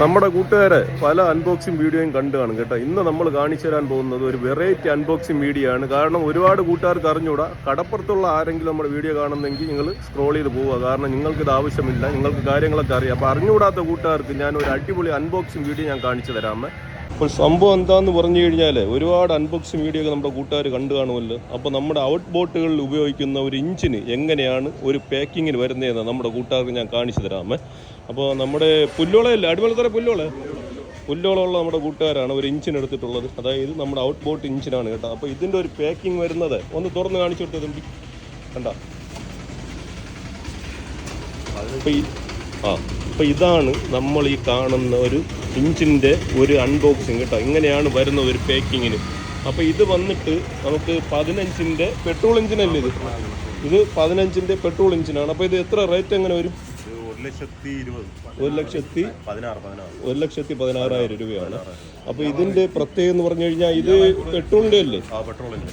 നമ്മുടെ കൂട്ടുകാരെ പല അൺബോക്സിംഗ് വീഡിയോയും കണ്ടു കാണും കേട്ടോ. ഇന്ന് നമ്മൾ കാണിച്ചു തരാൻ പോകുന്നത് ഒരു വെറൈറ്റി അൺബോക്സിംഗ് വീഡിയോ ആണ്. കാരണം ഒരുപാട് കൂട്ടുകാർക്ക് അറിഞ്ഞൂടാ. കടപ്പുറത്തുള്ള ആരെങ്കിലും നമ്മുടെ വീഡിയോ കാണുന്നെങ്കിൽ നിങ്ങൾ സ്ക്രോൾ ചെയ്ത് പോവുക. കാരണം നിങ്ങൾക്ക് ഇത് ആവശ്യമില്ല. നിങ്ങൾക്ക് കാര്യങ്ങളൊക്കെ അറിയാം. അപ്പോൾ അറിഞ്ഞുകൂടാത്ത കൂട്ടുകാർക്ക് ഞാൻ ഒരു അടിപൊളി അൺബോക്സിംഗ് വീഡിയോ ഞാൻ കാണിച്ചു തരാമേ അപ്പോൾ സംഭവം എന്താന്ന് പറഞ്ഞു കഴിഞ്ഞാൽ ഒരുപാട് അൺബോക്സിംഗ് വീഡിയോ ഒക്കെ നമ്മുടെ കൂട്ടുകാർ കണ്ടു കാണുമല്ലോ. അപ്പോൾ നമ്മുടെ ഔട്ട് ബോട്ടുകളിൽ ഉപയോഗിക്കുന്ന ഒരു ഇഞ്ചിന് എങ്ങനെയാണ് ഒരു പാക്കിങ്ങിന് വരുന്നതെന്ന് നമ്മുടെ കൂട്ടുകാർക്ക് ഞാൻ കാണിച്ചു തരാമേ അപ്പോൾ നമ്മുടെ പുല്ലോളയല്ലേ അടിമലത്തറ പുല്ലോള? പുല്ലോളമുള്ള നമ്മുടെ കൂട്ടുകാരാണ് ഒരു ഇഞ്ചിന് എടുത്തിട്ടുള്ളത്. അതായത് നമ്മുടെ ഔട്ട് ബോട്ട് ഇഞ്ചിനാണ് കേട്ടോ. അപ്പോൾ ഇതിന്റെ ഒരു പാക്കിംഗ് വരുന്നത് ഒന്ന് തുറന്ന് കാണിച്ചു കൊടുത്തത് കണ്ട? അപ്പോൾ ആ അപ്പോൾ ഇതാണ് നമ്മൾ ഈ കാണുന്ന ഒരു ഇഞ്ചിന്റെ ഒരു അൺബോക്സിങ് കേട്ടോ ഇങ്ങനെയാണ് വരുന്ന ഒരു പാക്കിങ്ങിന്. അപ്പോൾ ഇത് വന്നിട്ട് നമുക്ക് പതിനഞ്ചിന്റെ പെട്രോൾ എഞ്ചിനല്ലേ ഇത്? ഇത് പതിനഞ്ചിന്റെ പെട്രോൾ എഞ്ചിനാണ്. അപ്പോൾ ഇത് എത്ര റേറ്റ് എങ്ങനെ വരും? ഒരു ലക്ഷത്തി ഇരുപത്. ഒരു ലക്ഷത്തി പതിനാറ് പതിനാറ്. ഒരു ലക്ഷത്തി പതിനാറായിരം രൂപയാണ്. അപ്പോൾ ഇതിന്റെ പ്രത്യേകം എന്ന് പറഞ്ഞു കഴിഞ്ഞാൽ ഇത് പെട്രോളിന്റെ അല്ലേ?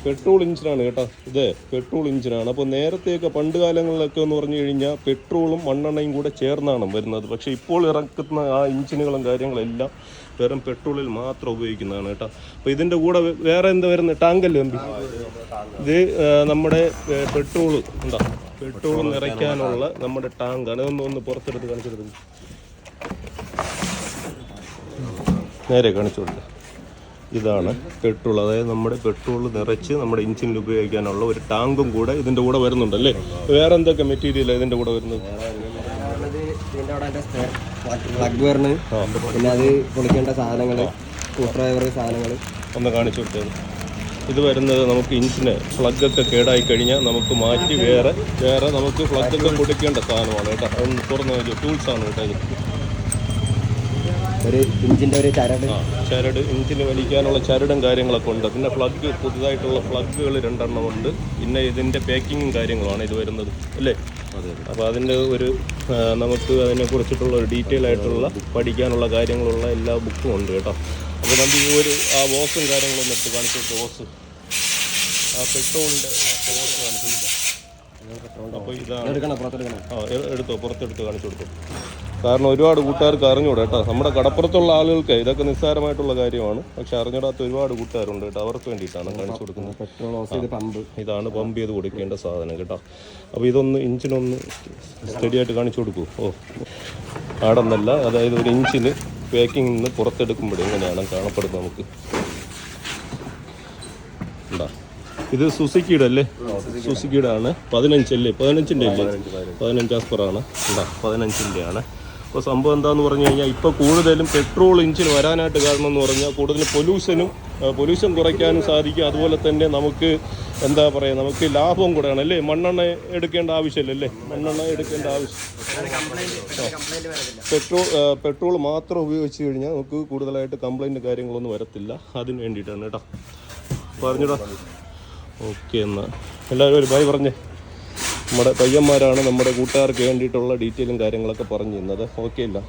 പെട്രോൾ എഞ്ചിനാണ് കേട്ടോ. ഇത് പെട്രോൾ എഞ്ചിനാണ് അപ്പോൾ നേരത്തെയൊക്കെ പണ്ട് കാലങ്ങളിലൊക്കെ എന്ന് പറഞ്ഞു കഴിഞ്ഞാൽ പെട്രോളും മണ്ണെണ്ണയും കൂടെ ചേർന്നാണ് വരുന്നത്. പക്ഷേ ഇപ്പോൾ ഇറക്കുന്ന ആ എഞ്ചിനുകളും കാര്യങ്ങളെല്ലാം വെറും പെട്രോളിൽ മാത്രം ഉപയോഗിക്കുന്നതാണ് കേട്ടോ. അപ്പോൾ ഇതിന്റെ കൂടെ വേറെ എന്താ വരുന്നത് ടാങ്കല്ലേ അമ്പി ഇത് നമ്മുടെ പെട്രോൾ ഉണ്ടോ? പെട്രോൾ നിറയ്ക്കാനുള്ള നമ്മുടെ ടാങ്ക് അതൊന്ന് ഒന്ന് പുറത്തെടുത്ത് കാണിച്ചെടുത്തു നേരെ കാണിച്ചു കൊടുക്കുക ഇതാണ് പെട്രോൾ. അതായത് നമ്മുടെ പെട്രോൾ നിറച്ച് നമ്മുടെ എഞ്ചിനിൽ ഉപയോഗിക്കാനുള്ള ഒരു ടാങ്കും കൂടെ ഇതിന്റെ കൂടെ വരുന്നുണ്ട് അല്ലേ വേറെ എന്തൊക്കെ മെറ്റീരിയൽ ഇതിന്റെ കൂടെ വരുന്നത്? പ്ലഗ് വരണ് പിന്നെ അത് പൊളിക്കേണ്ട സാധനങ്ങൾ സ്ക്രൂ ഡ്രൈവർ സാധനങ്ങൾ ഒന്ന് കാണിച്ചു കൊടുത്തത് ഇത് വരുന്നത് നമുക്ക് ഇഞ്ചിന് പ്ലഗൊക്കെ കേടായി കഴിഞ്ഞാൽ നമുക്ക് മാറ്റി വേറെ വേറെ നമുക്ക് പ്ലഗൊക്കെ കൊടുക്കേണ്ട സാധനമാണ് കേട്ടോ. അതൊന്ന് തുറന്ന് ടൂൾസ് ആണ് കേട്ടോ ഇത്. ഒരു ഇഞ്ചിന്റെ ഒരു ചരട്. ആ ചരട് ഇഞ്ചിന് വലിക്കാനുള്ള ചരടും കാര്യങ്ങളൊക്കെ ഉണ്ട്. പിന്നെ പ്ലഗ് പുതുതായിട്ടുള്ള പ്ലഗുകൾ രണ്ടെണ്ണം ഉണ്ട്. പിന്നെ ഇതിന്റെ പാക്കിങ്ങും കാര്യങ്ങളാണ് ഇത് വരുന്നത് അല്ലേ? അപ്പോൾ അതിന്റെ ഒരു നമുക്ക് അതിനെ കുറിച്ചിട്ടുള്ള ഒരു ഡീറ്റെയിൽ ആയിട്ടുള്ള പഠിക്കാനുള്ള കാര്യങ്ങളുള്ള എല്ലാ ബുക്കും ഉണ്ട് കേട്ടോ. അപ്പോൾ നമ്മൾ ഈ ഒരു ആ ബോക്സും കാര്യങ്ങളും എടുത്ത് കാണിച്ചു ബോസ് ബോക്സ്. ആ പെട്രോളിന്റെ ബോക്സ് കാണിച്ചിട്ടുണ്ട് അപ്പോൾ ഇതാണ്. എടുക്കണം പുറത്തെടുക്കണം. ആ എടുത്തോ പുറത്തെടുത്ത് കാണിച്ചു കൊടുത്തു. കാരണം ഒരുപാട് കൂട്ടുകാർക്ക് അറിഞ്ഞൂടാ കേട്ടോ. നമ്മുടെ കടപ്പുറത്തുള്ള ആളുകൾക്ക് ഇതൊക്കെ നിസ്സാരമായിട്ടുള്ള കാര്യമാണ്. പക്ഷെ അറിഞ്ഞൂടാത്ത ഒരുപാട് കൂട്ടുകാരുണ്ട് കേട്ടോ. അവർക്ക് വേണ്ടിയിട്ടാണ് കാണിച്ചു കൊടുക്കുന്നത്. Petrol pump. ഇതാണ് പമ്പ് ചെയ്ത് കൊടുക്കേണ്ട സാധനം കേട്ടോ. അപ്പോൾ ഇതൊന്ന് ഇഞ്ചിനൊന്ന് സ്റ്റഡി ആയിട്ട് കാണിച്ചു കൊടുക്കൂ. ഓ. ആടെന്നല്ല അതായത് ഒരു ഇഞ്ചിന് പാക്കിങ്ങിൽ നിന്ന് പുറത്തെടുക്കുമ്പോഴേ ഇങ്ങനെയാണ് കാണപ്പെടുന്നത് നമുക്ക്. ഇത് സുസുക്കിയുടെ അല്ലേ സുസുക്കിയുടെ ആണ് പതിനഞ്ചല്ലേ? പതിനഞ്ചിന്റെ അല്ലേ പതിനഞ്ച് ആസ്പറാണ് ഉണ്ടാ? പതിനഞ്ചിന്റെ ആണ്. അപ്പോൾ സംഭവം എന്താന്ന് പറഞ്ഞു കഴിഞ്ഞാൽ ഇപ്പോൾ കൂടുതലും പെട്രോൾ എഞ്ചിൻ വരാനായിട്ട് കാരണം എന്ന് പറഞ്ഞാൽ കൂടുതൽ പൊല്യൂഷനും പൊല്യൂഷൻ കുറയ്ക്കാനും സാധിക്കും. അതുപോലെ തന്നെ നമുക്ക് എന്താ പറയുക നമുക്ക് ലാഭവും കൂടെയാണ് അല്ലേ? മണ്ണെണ്ണ എടുക്കേണ്ട ആവശ്യമില്ല അല്ലേ? മണ്ണെണ്ണ എടുക്കേണ്ട ആവശ്യം. പെട്രോൾ പെട്രോൾ മാത്രം ഉപയോഗിച്ച് കഴിഞ്ഞാൽ നമുക്ക് കൂടുതലായിട്ട് കംപ്ലൈന്റ് കാര്യങ്ങളൊന്നും വരത്തില്ല. അതിന് വേണ്ടിയിട്ടാണ് കേട്ടോ. പറഞ്ഞിടാ. ഓക്കെ എന്നാൽ എല്ലാവരും ഒരു ബൈ പറഞ്ഞേ. നമ്മുടെ പയ്യന്മാരാണ് നമ്മുടെ കൂട്ടുകാർക്ക് വേണ്ടിയിട്ടുള്ള ഡീറ്റെയിലും കാര്യങ്ങളൊക്കെ പറഞ്ഞു തന്നത് ഓക്കെ ഇല്ല